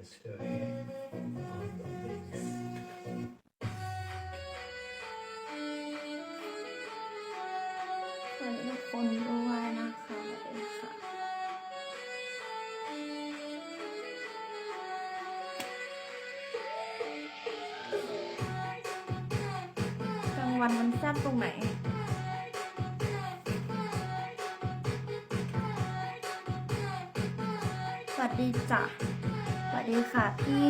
สวัสดีทุกคนด้วยนะคะสวัสดีค่ะกลางวันมันแซ่บตรงไหนสวัสดีจ้ะ สวัสดีค่ะพี่